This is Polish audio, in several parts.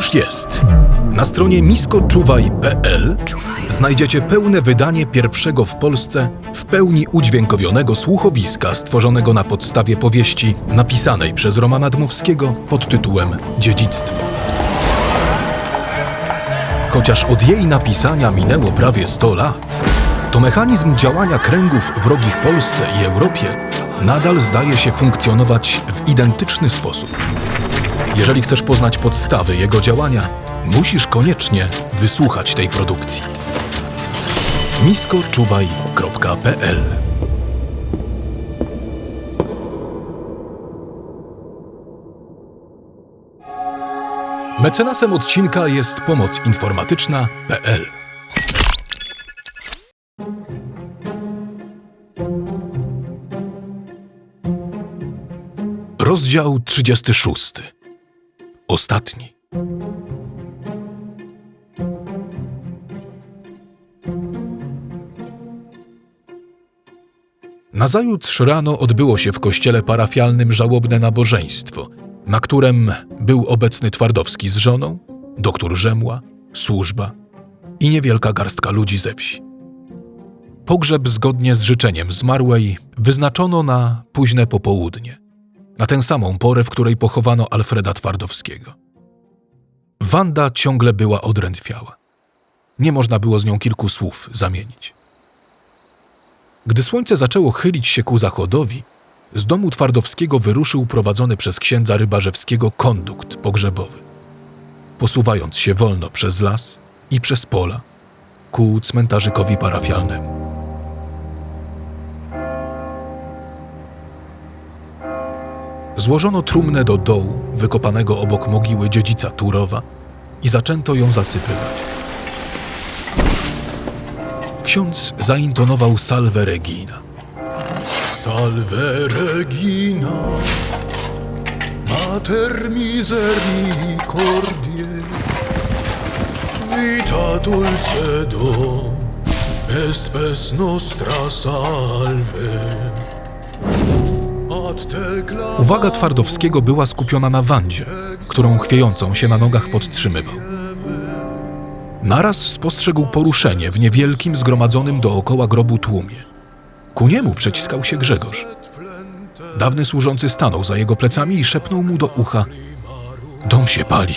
już jest. Na stronie miskoczuwaj.pl znajdziecie pełne wydanie pierwszego w Polsce w pełni udźwiękowionego słuchowiska stworzonego na podstawie powieści napisanej przez Romana Dmowskiego pod tytułem Dziedzictwo. Chociaż od jej napisania minęło prawie 100 lat, to mechanizm działania kręgów wrogich Polsce i Europie nadal zdaje się funkcjonować w identyczny sposób. Jeżeli chcesz poznać podstawy jego działania, musisz koniecznie wysłuchać tej produkcji. miskoczuwaj.pl Mecenasem odcinka jest pomoc informatyczna.pl Rozdział 36. Ostatni. Nazajutrz rano odbyło się w kościele parafialnym żałobne nabożeństwo, na którym był obecny Twardowski z żoną, doktor Rzemła, służba i niewielka garstka ludzi ze wsi. Pogrzeb zgodnie z życzeniem zmarłej wyznaczono na późne popołudnie, na tę samą porę, w której pochowano Alfreda Twardowskiego. Wanda ciągle była odrętwiała. Nie można było z nią kilku słów zamienić. Gdy słońce zaczęło chylić się ku zachodowi, z domu Twardowskiego wyruszył prowadzony przez księdza Rybarzewskiego kondukt pogrzebowy. Posuwając się wolno przez las i przez pola ku cmentarzykowi parafialnemu. Złożono trumnę do dołu, wykopanego obok mogiły dziedzica Turowa i zaczęto ją zasypywać. Ksiądz zaintonował salve regina. Salve regina, mater misericordiae, vita dulcedo, est spes nostra salve. Uwaga Twardowskiego była skupiona na Wandzie, którą chwiejącą się na nogach podtrzymywał. Naraz spostrzegł poruszenie w niewielkim, zgromadzonym dookoła grobu tłumie. Ku niemu przeciskał się Grzegorz. Dawny służący stanął za jego plecami i szepnął mu do ucha: Dom się pali,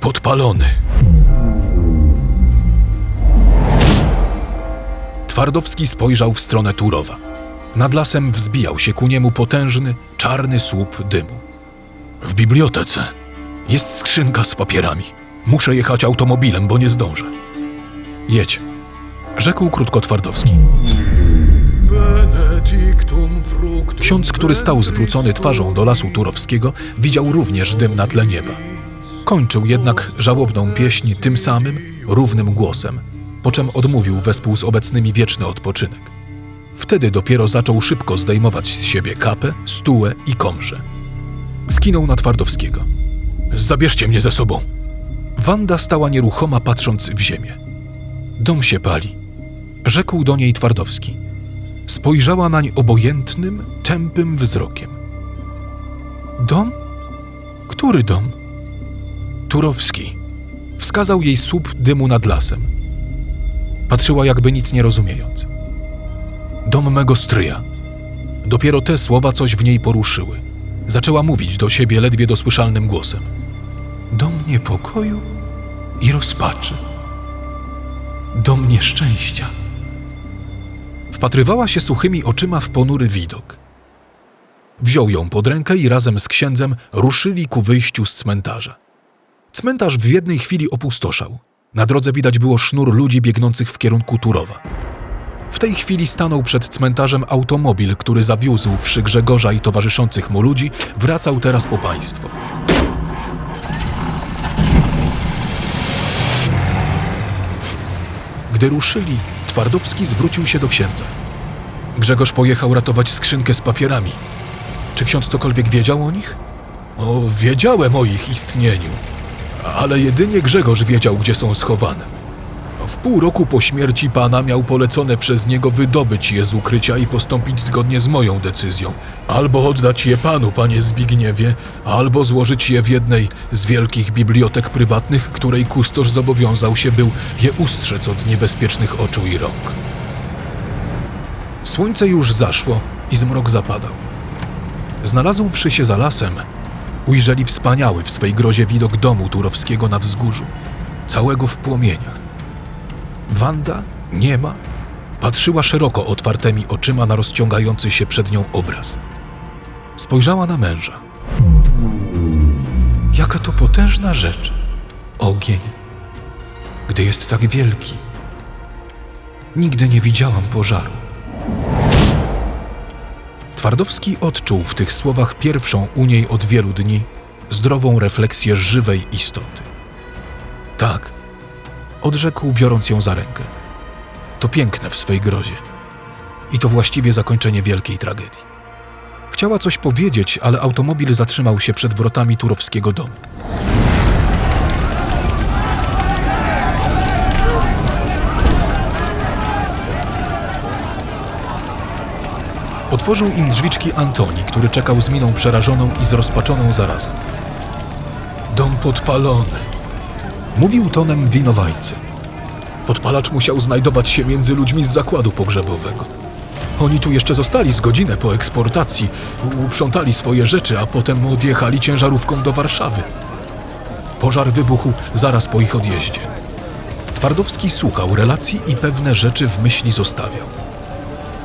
podpalony. Twardowski spojrzał w stronę Turowa. Nad lasem wzbijał się ku niemu potężny, czarny słup dymu. W bibliotece jest skrzynka z papierami. Muszę jechać automobilem, bo nie zdążę. Jedź, rzekł krótko Twardowski. Ksiądz, który stał zwrócony twarzą do lasu turowskiego, widział również dym na tle nieba. Kończył jednak żałobną pieśń tym samym, równym głosem, po czym odmówił wespół z obecnymi wieczny odpoczynek. Wtedy dopiero zaczął szybko zdejmować z siebie kapę, stułę i komrze. Skinął na Twardowskiego. Zabierzcie mnie ze sobą. Wanda stała nieruchoma, patrząc w ziemię. Dom się pali, rzekł do niej Twardowski. Spojrzała nań obojętnym, tępym wzrokiem. Dom? Który dom? Turowski. Wskazał jej słup dymu nad lasem. Patrzyła jakby nic nie rozumiejąc. Dom mego stryja. Dopiero te słowa coś w niej poruszyły. Zaczęła mówić do siebie ledwie dosłyszalnym głosem. Dom niepokoju i rozpaczy. Dom nieszczęścia. Wpatrywała się suchymi oczyma w ponury widok. Wziął ją pod rękę i razem z księdzem ruszyli ku wyjściu z cmentarza. Cmentarz w jednej chwili opustoszał. Na drodze widać było sznur ludzi biegnących w kierunku Turowa. W tej chwili stanął przed cmentarzem automobil, który zawiózł wszy Grzegorza i towarzyszących mu ludzi, wracał teraz po państwo. Gdy ruszyli, Twardowski zwrócił się do księdza. Grzegorz pojechał ratować skrzynkę z papierami. Czy ksiądz cokolwiek wiedział o nich? O, wiedziałem o ich istnieniu, ale jedynie Grzegorz wiedział, gdzie są schowane. W pół roku po śmierci pana miał polecone przez niego wydobyć je z ukrycia i postąpić zgodnie z moją decyzją. Albo oddać je panu, panie Zbigniewie, albo złożyć je w jednej z wielkich bibliotek prywatnych, której kustosz zobowiązał się był je ustrzec od niebezpiecznych oczu i rąk. Słońce już zaszło i zmrok zapadał. Znalazłszy się za lasem, ujrzeli wspaniały w swej grozie widok domu Turowskiego na wzgórzu, całego w płomieniach. Wanda, niema, patrzyła szeroko otwartymi oczyma na rozciągający się przed nią obraz. Spojrzała na męża. Jaka to potężna rzecz, ogień, gdy jest tak wielki. Nigdy nie widziałam pożaru. Twardowski odczuł w tych słowach pierwszą u niej od wielu dni zdrową refleksję żywej istoty. Tak, odrzekł, biorąc ją za rękę. To piękne w swej grozie. I to właściwie zakończenie wielkiej tragedii. Chciała coś powiedzieć, ale automobil zatrzymał się przed wrotami turowskiego domu. Otworzył im drzwiczki Antoni, który czekał z miną przerażoną i zrozpaczoną zarazem. Dom podpalony. Mówił tonem winowajcy. Podpalacz musiał znajdować się między ludźmi z zakładu pogrzebowego. Oni tu jeszcze zostali z godzinę po eksportacji, uprzątali swoje rzeczy, a potem odjechali ciężarówką do Warszawy. Pożar wybuchł zaraz po ich odjeździe. Twardowski słuchał relacji i pewne rzeczy w myśli zostawiał.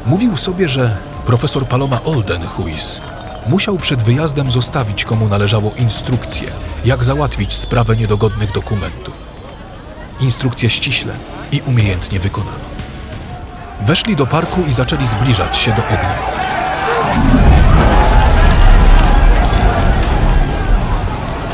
Mówił sobie, że profesor Paloma Oldenhuis musiał przed wyjazdem zostawić komu należało instrukcję, jak załatwić sprawę niedogodnych dokumentów. Instrukcję ściśle i umiejętnie wykonano. Weszli do parku i zaczęli zbliżać się do ognia.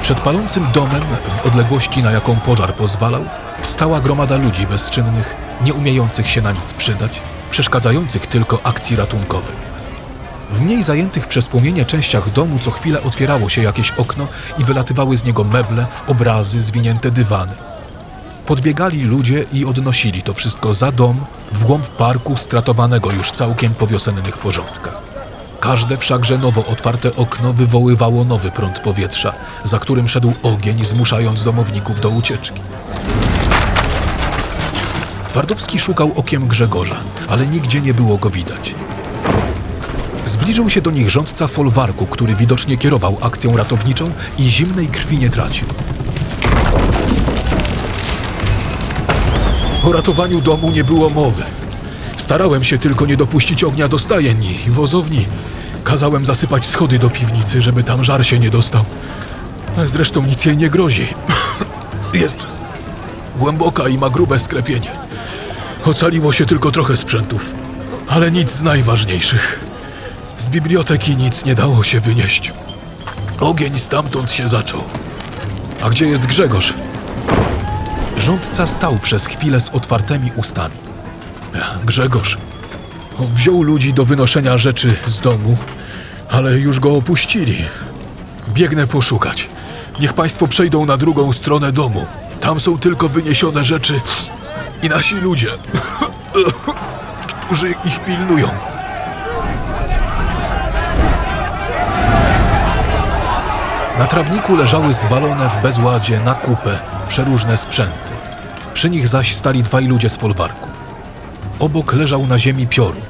Przed palącym domem, w odległości na jaką pożar pozwalał, stała gromada ludzi bezczynnych, nie umiejących się na nic przydać, przeszkadzających tylko akcji ratunkowej. W mniej zajętych przez płomienie częściach domu co chwilę otwierało się jakieś okno i wylatywały z niego meble, obrazy, zwinięte dywany. Podbiegali ludzie i odnosili to wszystko za dom, w głąb parku stratowanego już całkiem po wiosennych porządkach. Każde wszakże nowo otwarte okno wywoływało nowy prąd powietrza, za którym szedł ogień, zmuszając domowników do ucieczki. Twardowski szukał okiem Grzegorza, ale nigdzie nie było go widać. Zbliżył się do nich rządca folwarku, który widocznie kierował akcją ratowniczą i zimnej krwi nie tracił. O ratowaniu domu nie było mowy. Starałem się tylko nie dopuścić ognia do stajni i wozowni. Kazałem zasypać schody do piwnicy, żeby tam żar się nie dostał. Zresztą nic jej nie grozi. Jest głęboka i ma grube sklepienie. Ocaliło się tylko trochę sprzętów, ale nic z najważniejszych. Z biblioteki nic nie dało się wynieść. Ogień stamtąd się zaczął. A gdzie jest Grzegorz? Rządca stał przez chwilę z otwartymi ustami. Grzegorz on wziął ludzi do wynoszenia rzeczy z domu, ale już go opuścili. Biegnę poszukać. Niech państwo przejdą na drugą stronę domu. Tam są tylko wyniesione rzeczy i nasi ludzie, którzy ich pilnują. Na trawniku leżały zwalone w bezładzie na kupę przeróżne sprzęty. Przy nich zaś stali dwaj ludzie z folwarku. Obok leżał na ziemi piorun.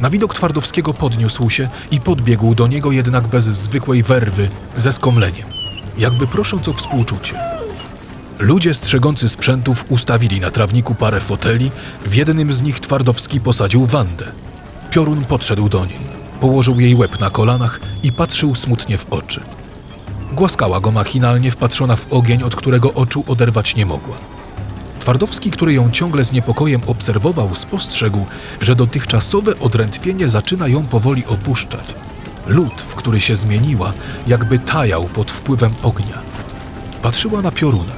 Na widok Twardowskiego podniósł się i podbiegł do niego jednak bez zwykłej werwy, ze skomleniem, jakby prosząc o współczucie. Ludzie strzegący sprzętów ustawili na trawniku parę foteli, w jednym z nich Twardowski posadził Wandę. Piorun podszedł do niej, położył jej łeb na kolanach i patrzył smutnie w oczy. Głaskała go machinalnie wpatrzona w ogień, od którego oczu oderwać nie mogła. Twardowski, który ją ciągle z niepokojem obserwował, spostrzegł, że dotychczasowe odrętwienie zaczyna ją powoli opuszczać. Lód, w który się zmieniła, jakby tajał pod wpływem ognia. Patrzyła na pioruna.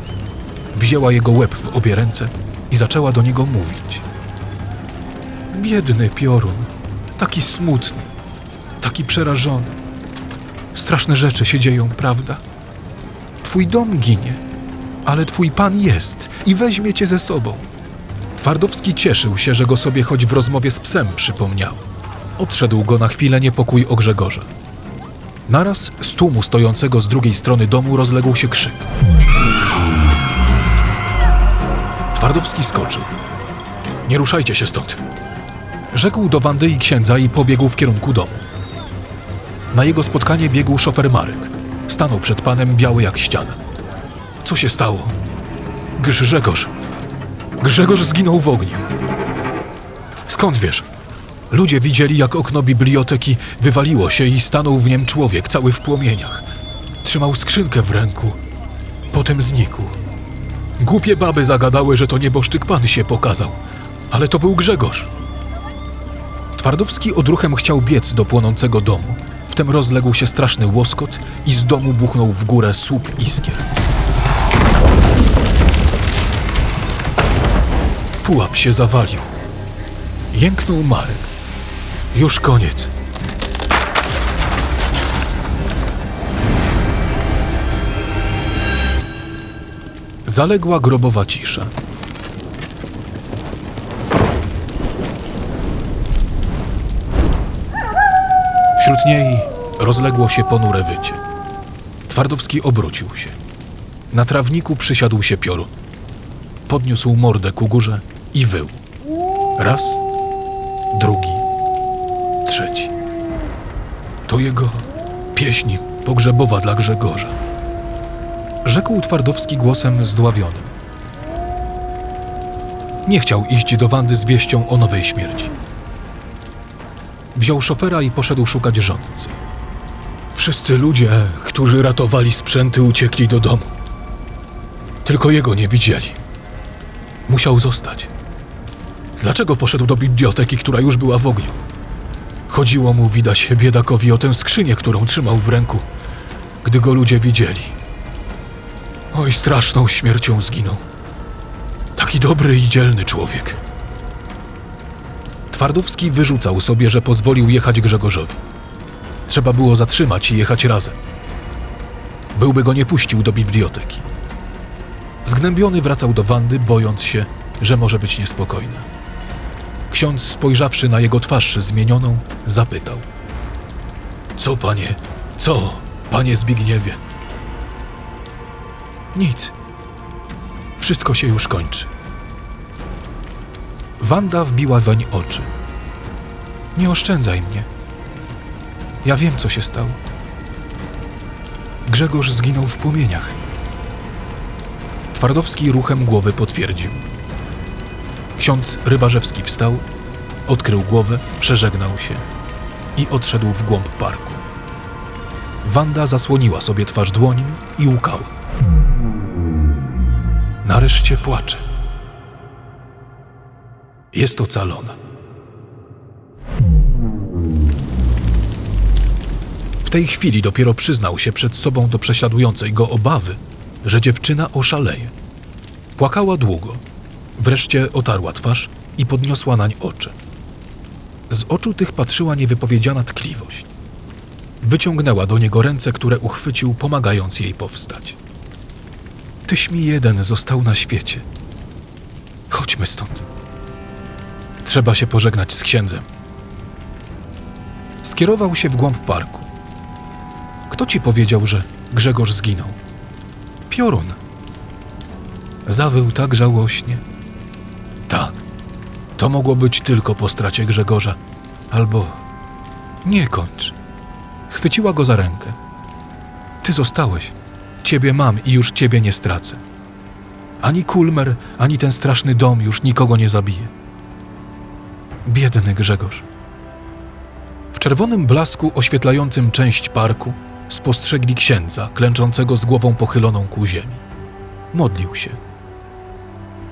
Wzięła jego łeb w obie ręce i zaczęła do niego mówić. Biedny piorun, taki smutny, taki przerażony. Straszne rzeczy się dzieją, prawda? Twój dom ginie, ale twój pan jest i weźmie cię ze sobą. Twardowski cieszył się, że go sobie choć w rozmowie z psem przypomniał. Odszedł go na chwilę niepokój o Grzegorza. Naraz z tłumu stojącego z drugiej strony domu rozległ się krzyk. Twardowski skoczył. Nie ruszajcie się stąd. Rzekł do Wandy i księdza i pobiegł w kierunku domu. Na jego spotkanie biegł szofer Marek. Stanął przed panem biały jak ściana. Co się stało? Grzegorz. Grzegorz zginął w ogniu. Skąd wiesz? Ludzie widzieli, jak okno biblioteki wywaliło się i stanął w niem człowiek, cały w płomieniach. Trzymał skrzynkę w ręku. Potem znikł. Głupie baby zagadały, że to nieboszczyk pan się pokazał. Ale to był Grzegorz. Twardowski odruchem chciał biec do płonącego domu. Wtem rozległ się straszny łoskot i z domu buchnął w górę słup iskier. Pułap się zawalił. Jęknął Marek. Już koniec. Zaległa grobowa cisza. Wśród niej rozległo się ponure wycie. Twardowski obrócił się. Na trawniku przysiadł się piorun. Podniósł mordę ku górze i wył. Raz, drugi, trzeci. To jego pieśń pogrzebowa dla Grzegorza. Rzekł Twardowski głosem zdławionym. Nie chciał iść do Wandy z wieścią o nowej śmierci. Wziął szofera i poszedł szukać rządcy. Wszyscy ludzie, którzy ratowali sprzęty, uciekli do domu. Tylko jego nie widzieli. Musiał zostać. Dlaczego poszedł do biblioteki, która już była w ogniu? Chodziło mu, widać, biedakowi o tę skrzynię, którą trzymał w ręku, gdy go ludzie widzieli. Oj, straszną śmiercią zginął. Taki dobry i dzielny człowiek. Twardowski wyrzucał sobie, że pozwolił jechać Grzegorzowi. Trzeba było zatrzymać i jechać razem. Byłby go nie puścił do biblioteki. Zgnębiony wracał do Wandy, bojąc się, że może być niespokojna. Ksiądz, spojrzawszy na jego twarz zmienioną, zapytał: Co, panie? Co, panie Zbigniewie? Nic. Wszystko się już kończy. Wanda wbiła weń oczy. Nie oszczędzaj mnie. Ja wiem, co się stało. Grzegorz zginął w płomieniach. Twardowski ruchem głowy potwierdził. Ksiądz Rybarzewski wstał, odkrył głowę, przeżegnał się i odszedł w głąb parku. Wanda zasłoniła sobie twarz dłonią i łkała. Nareszcie płacze. Jest ocalona. W tej chwili dopiero przyznał się przed sobą do prześladującej go obawy, że dziewczyna oszaleje. Płakała długo. Wreszcie otarła twarz i podniosła nań oczy. Z oczu tych patrzyła niewypowiedziana tkliwość. Wyciągnęła do niego ręce, które uchwycił, pomagając jej powstać. Tyś mi jeden został na świecie. Chodźmy stąd. Trzeba się pożegnać z księdzem. Skierował się w głąb parku. Kto ci powiedział, że Grzegorz zginął? Piorun. Zawył tak żałośnie. Tak, to mogło być tylko po stracie Grzegorza. Albo nie kończ. Chwyciła go za rękę. Ty zostałeś. Ciebie mam i już ciebie nie stracę. Ani Kulmer, ani ten straszny dom już nikogo nie zabije. Biedny Grzegorz. W czerwonym blasku oświetlającym część parku spostrzegli księdza, klęczącego z głową pochyloną ku ziemi. Modlił się.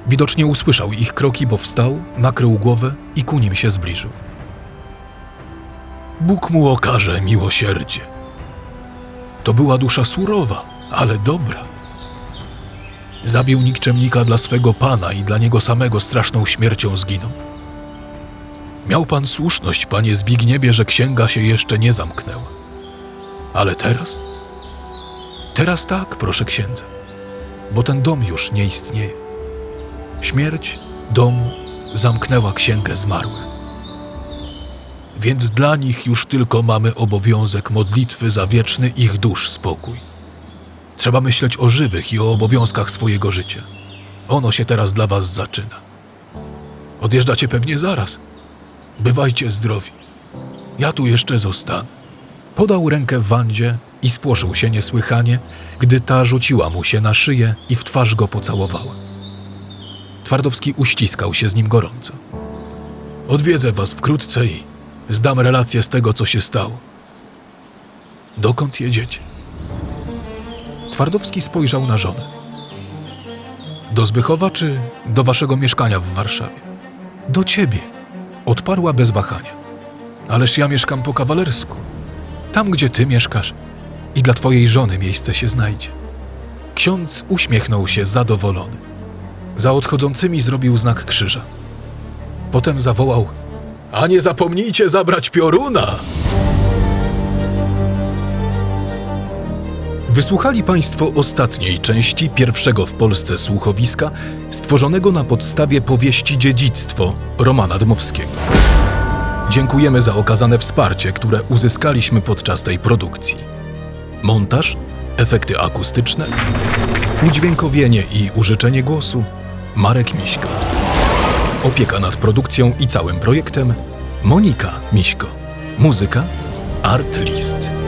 Widocznie usłyszał ich kroki, bo wstał, nakrył głowę i ku nim się zbliżył. Bóg mu okaże miłosierdzie. To była dusza surowa, ale dobra. Zabił nikczemnika dla swego pana i dla niego samego straszną śmiercią zginął. Miał pan słuszność, panie Zbigniewie, że księga się jeszcze nie zamknęła. Ale teraz? Teraz tak, proszę księdza, bo ten dom już nie istnieje. Śmierć domu zamknęła księgę zmarłych. Więc dla nich już tylko mamy obowiązek modlitwy za wieczny ich dusz spokój. Trzeba myśleć o żywych i o obowiązkach swojego życia. Ono się teraz dla was zaczyna. Odjeżdżacie pewnie zaraz. Bywajcie zdrowi. Ja tu jeszcze zostanę. Podał rękę Wandzie i spłoszył się niesłychanie, gdy ta rzuciła mu się na szyję i w twarz go pocałowała. Twardowski uściskał się z nim gorąco. Odwiedzę was wkrótce i zdam relację z tego, co się stało. Dokąd jedziecie? Twardowski spojrzał na żonę. Do Zbychowa czy do waszego mieszkania w Warszawie? Do ciebie, odparła bez wahania. Ależ ja mieszkam po kawalersku. Tam, gdzie ty mieszkasz i dla twojej żony miejsce się znajdzie. Ksiądz uśmiechnął się zadowolony. Za odchodzącymi zrobił znak krzyża. Potem zawołał: A nie zapomnijcie zabrać pioruna! Wysłuchali Państwo ostatniej części pierwszego w Polsce słuchowiska stworzonego na podstawie powieści Dziedzictwo Romana Dmowskiego. Dziękujemy za okazane wsparcie, które uzyskaliśmy podczas tej produkcji. Montaż, efekty akustyczne, udźwiękowienie i użyczenie głosu Marek Miśko. Opieka nad produkcją i całym projektem Monika Miśko. Muzyka Art List.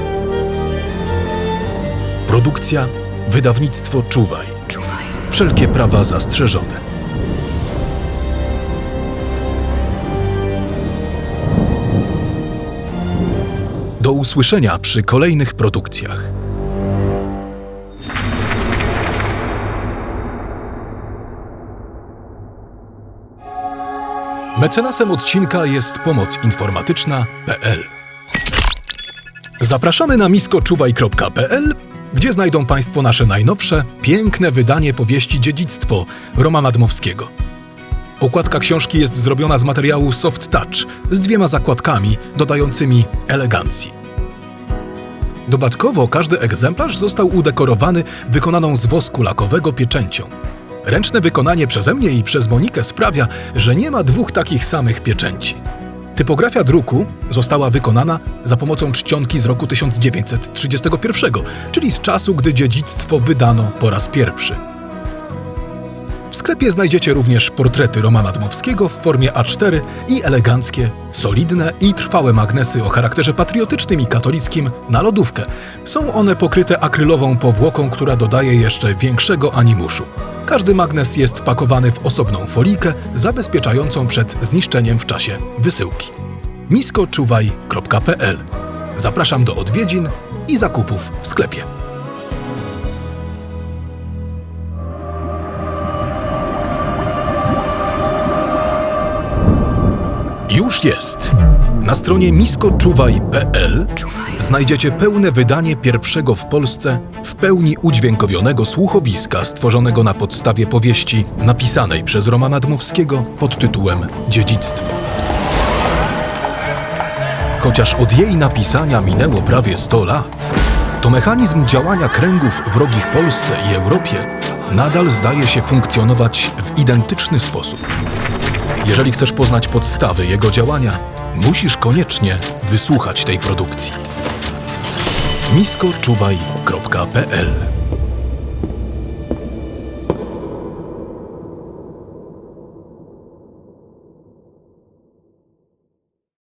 Produkcja Wydawnictwo Czuwaj. Wszelkie prawa zastrzeżone. Do usłyszenia przy kolejnych produkcjach. Mecenasem odcinka jest pomoc informatyczna.pl. Zapraszamy na miskoczuwaj.pl, gdzie znajdą Państwo nasze najnowsze, piękne wydanie powieści Dziedzictwo Romana Dmowskiego. Okładka książki jest zrobiona z materiału Soft Touch z dwiema zakładkami dodającymi elegancji. Dodatkowo każdy egzemplarz został udekorowany wykonaną z wosku lakowego pieczęcią. Ręczne wykonanie przeze mnie i przez Monikę sprawia, że nie ma dwóch takich samych pieczęci. Typografia druku została wykonana za pomocą czcionki z roku 1931, czyli z czasu, gdy dziedzictwo wydano po raz pierwszy. W sklepie znajdziecie również portrety Romana Dmowskiego w formie A4 i eleganckie, solidne i trwałe magnesy o charakterze patriotycznym i katolickim na lodówkę. Są one pokryte akrylową powłoką, która dodaje jeszcze większego animuszu. Każdy magnes jest pakowany w osobną folikę zabezpieczającą przed zniszczeniem w czasie wysyłki. miskoczuwaj.pl Zapraszam do odwiedzin i zakupów w sklepie. Już jest. Na stronie miskoczuwaj.pl znajdziecie pełne wydanie pierwszego w Polsce w pełni udźwiękowionego słuchowiska stworzonego na podstawie powieści napisanej przez Romana Dmowskiego pod tytułem Dziedzictwo. Chociaż od jej napisania minęło prawie 100 lat, to mechanizm działania kręgów wrogich Polsce i Europie nadal zdaje się funkcjonować w identyczny sposób. Jeżeli chcesz poznać podstawy jego działania, musisz koniecznie wysłuchać tej produkcji. miskoczuwaj.pl